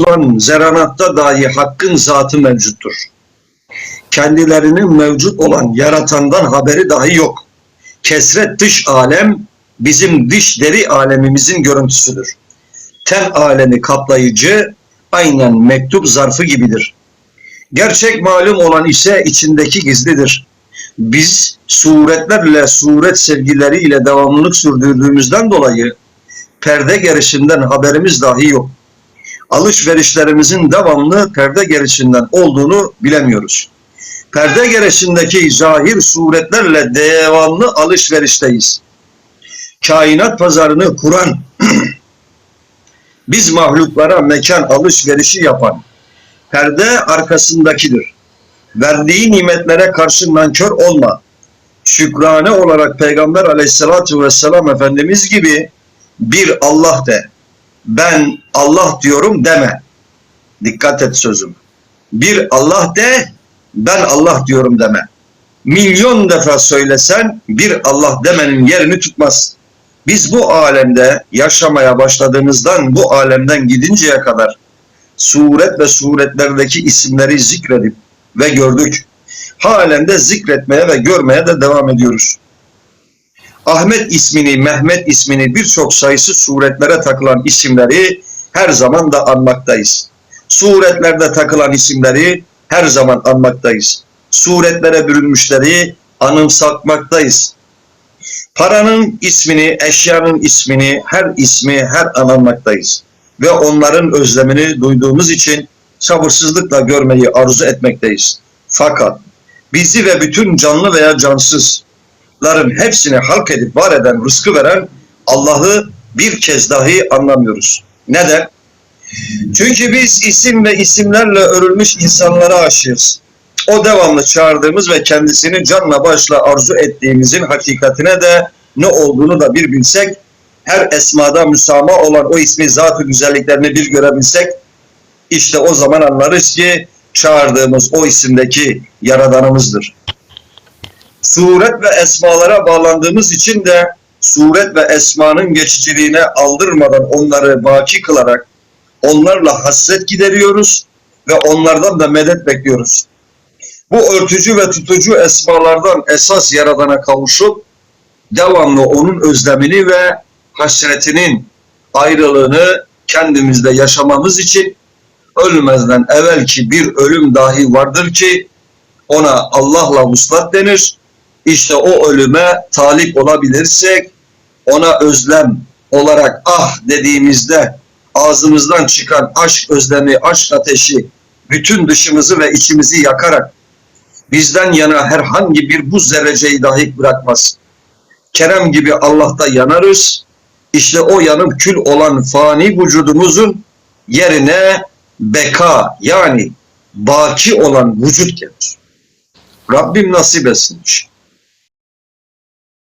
olan zeranatta dahi hakkın zatı mevcuttur. Kendilerinin mevcut olan yaratandan haberi dahi yok. Kesret dış alem bizim dış deri alemimizin görüntüsüdür. Ten alemi kaplayıcı aynen mektup zarfı gibidir. Gerçek malum olan ise içindeki gizlidir. Biz suretlerle suret sevgileriyle devamlılık sürdürdüğümüzden dolayı perde gerisinden haberimiz dahi yok. Alışverişlerimizin devamlı perde gerisinden olduğunu bilemiyoruz. Perde gerisindeki zahir suretlerle devamlı alışverişteyiz. Kainat pazarını kuran, biz mahluklara mekan alışverişi yapan, perde arkasındakidir. Verdiği nimetlere karşı nankör olma. Şükrane olarak Peygamber aleyhissalatu vesselam Efendimiz gibi bir Allah de. Ben Allah diyorum deme. Dikkat et sözüm. Bir Allah de, ben Allah diyorum deme. Milyon defa söylesen bir Allah demenin yerini tutmaz. Biz bu alemde yaşamaya başladığımızdan bu alemden gidinceye kadar suret ve suretlerdeki isimleri zikredip ve gördük. Halen de zikretmeye ve görmeye de devam ediyoruz. Ahmet ismini, Mehmet ismini birçok sayısı suretlere takılan isimleri her zaman da anmaktayız. Suretlerde takılan isimleri her zaman anmaktayız. Suretlere bürünmüşleri anımsatmaktayız. Paranın ismini, eşyanın ismini, her ismi her anılmaktayız. Ve onların özlemini duyduğumuz için sabırsızlıkla görmeyi arzu etmekteyiz. Fakat bizi ve bütün canlı veya cansızların hepsini halk edip var eden, rızkı veren Allah'ı bir kez dahi anlamıyoruz. Neden? Çünkü biz isim ve isimlerle örülmüş insanlara aşığız. O devamlı çağırdığımız ve kendisini canla başla arzu ettiğimizin hakikatine de ne olduğunu da bir bilsek, her esmada müsama olan o ismi zat-ı güzelliklerini bir görebilsek, işte o zaman anlarız ki çağırdığımız o isimdeki yaradanımızdır. Suret ve esmalara bağlandığımız için de suret ve esmanın geçiciliğine aldırmadan onları baki kılarak onlarla hasret gideriyoruz ve onlardan da medet bekliyoruz. Bu örtücü ve tutucu esmalardan esas yaradana kavuşup devamlı onun özlemini ve hasretinin ayrılığını kendimizde yaşamamız için ölmezden evvelki bir ölüm dahi vardır ki ona Allah'la vuslat denir. İşte o ölüme talip olabilirsek ona özlem olarak ah dediğimizde ağzımızdan çıkan aşk özlemi, aşk ateşi bütün dışımızı ve içimizi yakarak bizden yana herhangi bir buz zerreceyi dahi bırakmaz. Kerem gibi Allah'ta yanarız. İşte o yanıp kül olan fani vücudumuzun yerine beka yani baki olan vücut gelir. Rabbim nasip etsin.